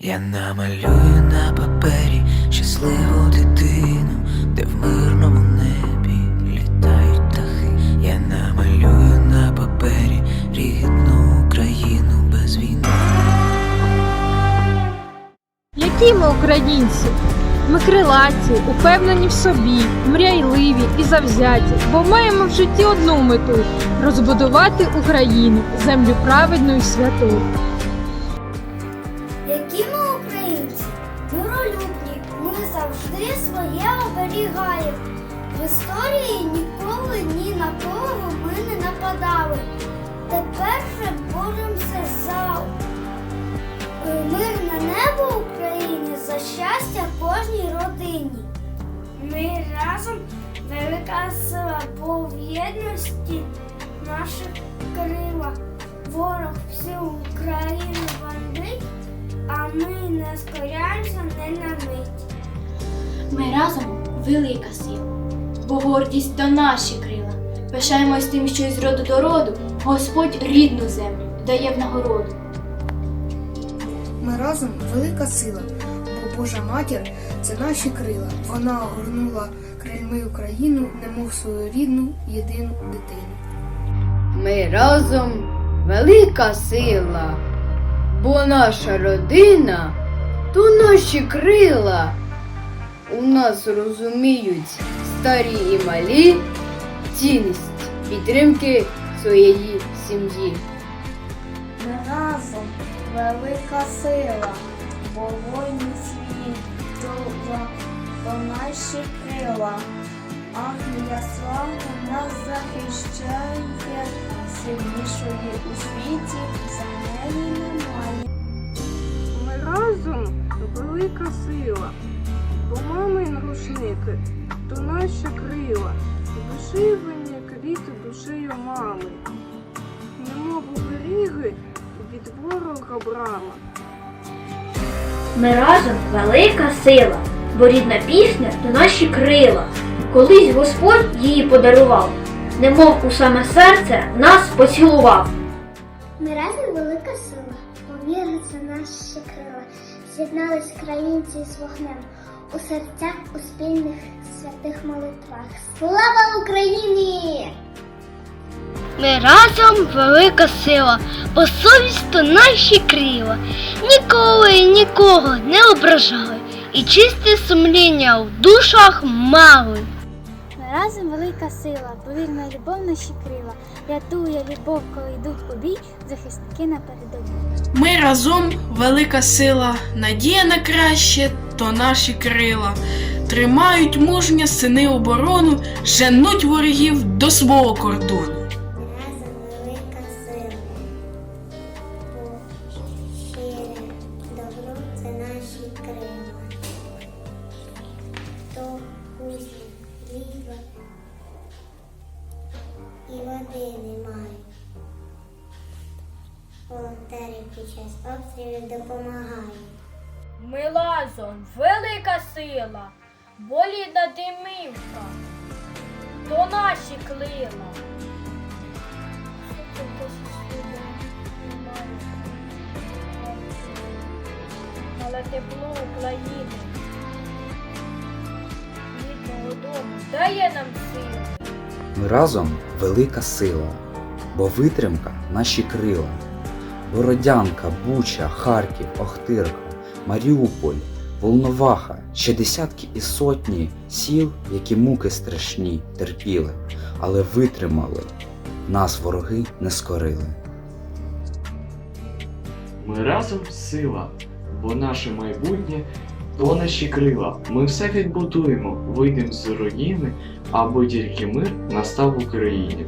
Я намалюю на папері щасливу дитину, де в мирному небі літають птахи. Я намалюю на папері рідну Україну без війни. Які ми українці? Ми крилаті, упевнені в собі, мрійливі і завзяті, бо маємо в житті одну мету розбудувати Україну, землю праведну і святу. Історії ніколи ні на кого ми не нападали. Тепер же боремося за е, мирне небо України за щастя кожній родині. Ми разом велика сила, бо в єдності наших крила. Ворог всю Україну бандить, а ми не скоряємося не на мить. Ми разом велика сила, бо гордість то наші крила. Пишаємось тим, що із роду до роду Господь рідну землю дає в нагороду. Ми разом велика сила, бо Божа матір це наші крила. Вона огорнула крильми Україну, немов свою рідну єдину дитину. Ми разом велика сила, бо наша родина то наші крила. У нас розуміють старі і малі цінність підтримки своєї сім'ї. Ми разом велика сила, бо воїни світу то наші крила. Армія слава нас захищає, сильнішої у світі за неї немає. Ми разом велика сила, вишивані квіти душею мами, немов оберіги від ворога брама. Ми разом велика сила, бо рідна пісня то наші крила. Колись Господь її подарував, немов у саме серце нас поцілував. Ми разом велика сила, наші крила. З'єднались країнці з вогнем у серцях у спільних святих молитвах. Слава Україні! Ми разом велика сила, бо совість то наші крила. Ніколи і нікого не ображали, і чисте сумління в душах мали. Ми разом велика сила, повірна любов наші крила. Рятує любов, коли йдуть у бій, захисники на передовій. Ми разом велика сила, надія на краще то наші крила. Тримають мужня сини оборону, женуть ворогів до свого кордону. Води немає. Волонтери під час обстрілів допомагають. Ми разом велика сила, бо ліда димівка, то наші крила. Але тепло України, рідного дому дає нам силу. Ми разом велика сила, бо витримка наші крила. Бородянка, Буча, Харків, Охтирка, Маріуполь, Волноваха, ще десятки і сотні сіл, які муки страшні терпіли, але витримали, нас вороги не скорили. Ми разом сила, бо наше майбутнє то наші крила. Ми все відбудуємо, вийдемо з руїни, аби тільки мир настав в Україні.